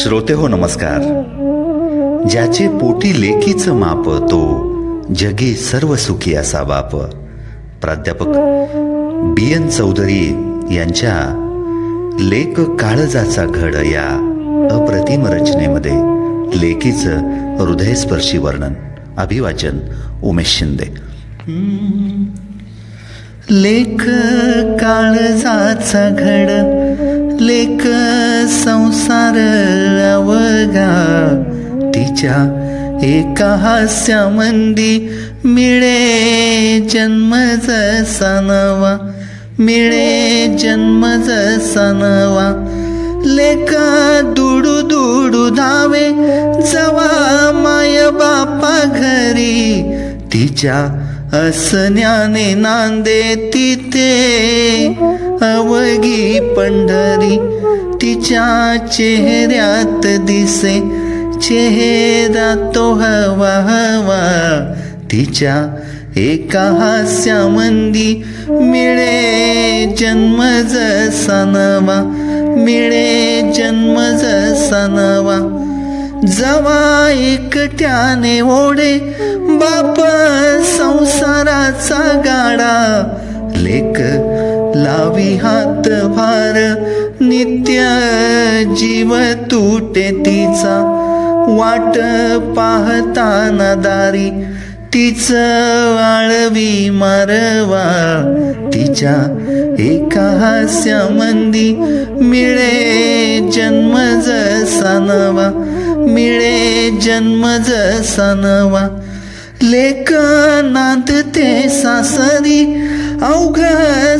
श्रोते हो नमस्कार. ज्याचे पोटी लेकीच माप तो जगी सर्व सुखी असा बाप. प्राध्यापक बी एन चौधरी यांच्या लेख काळजाचा घड या अप्रतिम रचनेमध्ये लेकीचं हृदयस्पर्शी वर्णन अभिवाचन उमेश शिंदे. लेख काळजाचा घड लेख संसार अवघा तिच्या एका हास्यामंदी मिळे जन्म जसा नवा. मिळे जन्म जसा नवा. लेका दुडू दुडू धावे. जवा माय बापा घरी. तिच्या असण्याने नांदे तिथे. अवघी पंढरी तिच्या चेहऱ्यात दिसे. चेहरा तो हवा हवा. तिच्या एका हास्यामंदी मिळे जन्म जसा नवा. मिळे जन्म जसा नवा. जवा एकट्याने ओढे बाप संसाराचा गाडा. लेक लावी हात भार. नित्य जीव तुटे तिचा. वाट पाहताना दारी तिच आळवी मारवा. तिच्या एका हास्यामंदी मिळे जन्म जसा नवा. मिळे जन्म जसा नवा. लेक नांदते सासरी अवघ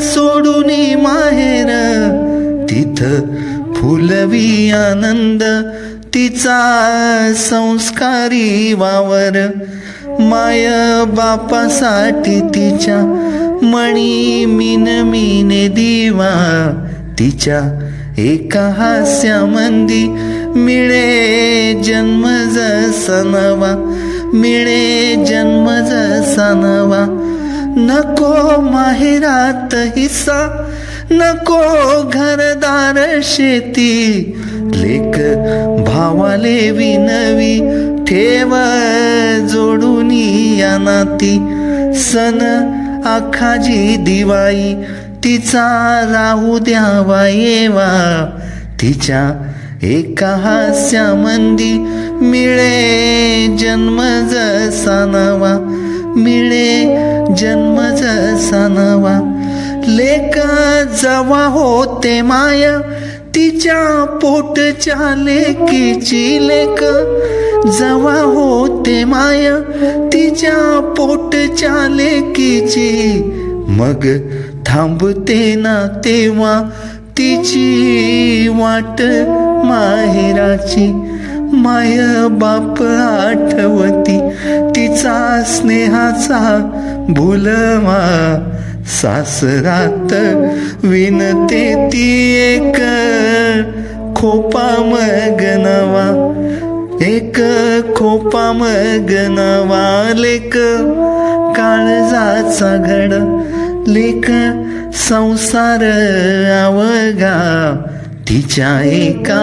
सोडून माहेर. तिथ फुलवी आनंद तिचा संस्कारी वावर. माय बापासाठी तिच्या मणी मीन मीने दिवा. तिच्या एका हास्यामंदी मिळे जन्म जसनवा. मिळे जन्म जसा नवा. नको माहेरात हिस्सा नको घरदार शेती. लेख भावाले विनवी ठेव जोडून या नाती. सन आखाजी दिवाळी तिचा राहू द्यावा येवा. तिच्या एका हास्यामंदी मिळे जन्म जसा नवा मिळे जन्म जसा नवा. लेक जवा होते माया तिच्या पोटच्या लेकीची लेक. जवा होते माया तिच्या पोटच्या लेकीची. मग थांबते ना तेव्हा तिची वाट माहेराची माय बाप आठवती तिचा स्नेहाचा भुलवा सासरात विनते ती एक खोपा मगनवा एक खोपा मगनवा लेक काळजाचा घड लेख संसार अवघा तिच्या एका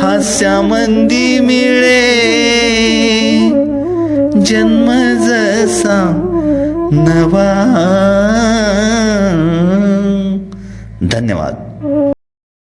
हास्यामंदी मिळे. जन्म जसा नवा. धन्यवाद.